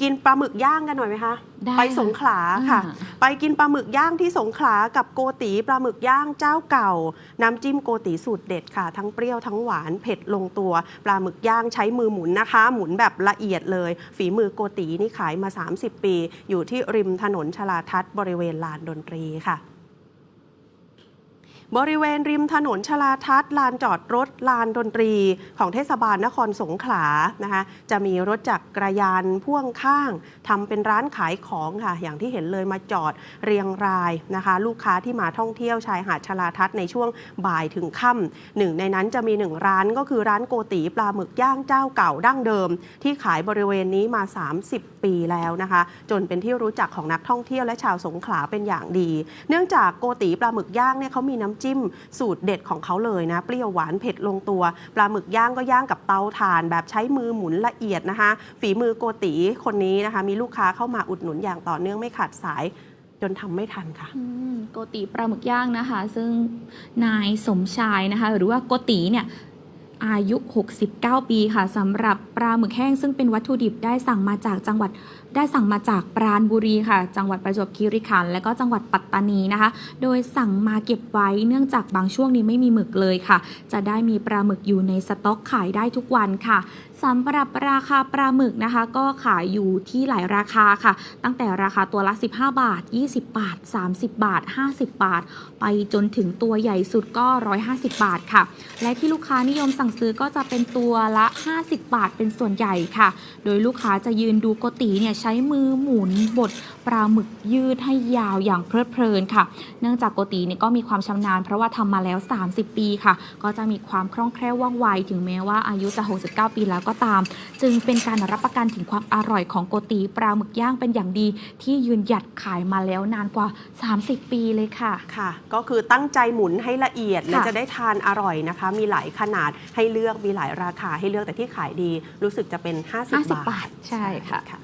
กินปลาหมึกย่างกันหน่อยไหมคะ ได้ไปสงขลาค่ะ อ่า ไปกินปลาหมึกย่างที่สงขลากับโกตีปลาหมึกย่างเจ้าเก่า น้ำจิ้มโกตีสูตรเด็ดค่ะ ทั้งเปรี้ยวทั้งหวานเผ็ดลงตัว ปลาหมึกย่างใช้มือหมุนนะคะ หมุนแบบละเอียดเลย ฝีมือโกตีนี่ขายมา 30 ปี อยู่ที่ริมถนนชลาทัศน์บริเวณลานดนตรีค่ะ บริเวณริมถนนชลาทัศน์ลานจอดรถลานดนตรี ของเทศบาลนครสงขลานะคะจะมีรถจักรยานพ่วงข้างทำเป็นร้านขายของค่ะ อย่างที่เห็นเลยมาจอดเรียงรายนะคะ ลูกค้าที่มาท่องเที่ยวชายหาดชลาทัศน์ในช่วงบ่ายถึงค่ำหนึ่งในนั้นจะมีหนึ่งร้านก็คือร้านโกตีปลาหมึกย่างเจ้าเก่าดั้งเดิม ที่ขายบริเวณนี้มา 30 ปีแล้วนะคะ จนเป็นที่รู้จักของนักท่องเที่ยวและชาวสงขลาเป็นอย่างดี เนื่องจากโกตีปลาหมึกย่างเนี่ยเขามีน้ำจิ้มสูตรเด็ดของเขาเลยนะ เปรี้ยวหวานเผ็ดลงตัว ปลาหมึกย่างก็ย่างกับเตาถ่าน แบบใช้มือหมุนละเอียดนะคะ ฝีมือโกตีคนนี้นะคะ มีลูกค้าเข้ามาอุดหนุนอย่างต่อเนื่องไม่ขาดสายจนทำไม่ทันค่ะโกติปลาหมึกย่างนะคะ ซึ่งนายสมชายนะคะ หรือว่าโกติเนี่ย อายุ 69 ปีค่ะสำหรับปลาหมึกแห้งซึ่งเป็นวัตถุดิบได้สั่งมาจากจังหวัดได้สั่งมาจากปราณบุรีค่ะ จังหวัดประจวบคีรีขันธ์และก็จังหวัดปัตตานีนะคะ โดยสั่งมาเก็บไว้เนื่องจากบางช่วงนี้ไม่มีหมึกเลยค่ะ จะได้มีปลาหมึกอยู่ในสต็อกขายได้ทุกวันค่ะสำหรับราคาปลาหมึกนะคะ ก็ขายอยู่ที่หลายราคาค่ะ ตั้งแต่ราคาตัวละ 15 บาท 20 บาท 30 บาท 50 บาท ไปจนถึงตัวใหญ่สุดก็ 150 บาทค่ะ และที่ลูกค้านิยมสั่งซื้อก็จะเป็นตัวละ 50 บาทเป็นส่วนใหญ่ค่ะ โดยลูกค้าจะยืนดูโกติเนี่ยใช้มือหมุนบดปลาหมึกยืดให้ยาวอย่างเพลิดเพลินค่ะ เนื่องจากโกติเนี่ยก็มีความชำนาญเพราะว่าทำมาแล้ว 30 ปีค่ะ ก็จะมีความคล่องแคล่วว่องไวถึงแม้ว่าอายุจะ 69 ปีแล้วก็ตาม จึงเป็นการรับประกันถึงความอร่อยของโกติปลาหมึกย่างเป็นอย่างดี ที่ยืนหยัดขายมาแล้วนานกว่า 30 ปีเลยค่ะค่ะ ก็คือตั้งใจหมุนให้ละเอียดและค่ะจะได้ทานอร่อยนะคะ มีหลายขนาดให้เลือกมีหลายราคาให้เลือกแต่ที่ขายดีรู้สึกจะเป็น 50 50 บาท บาท ใช่ค่ะค่ะ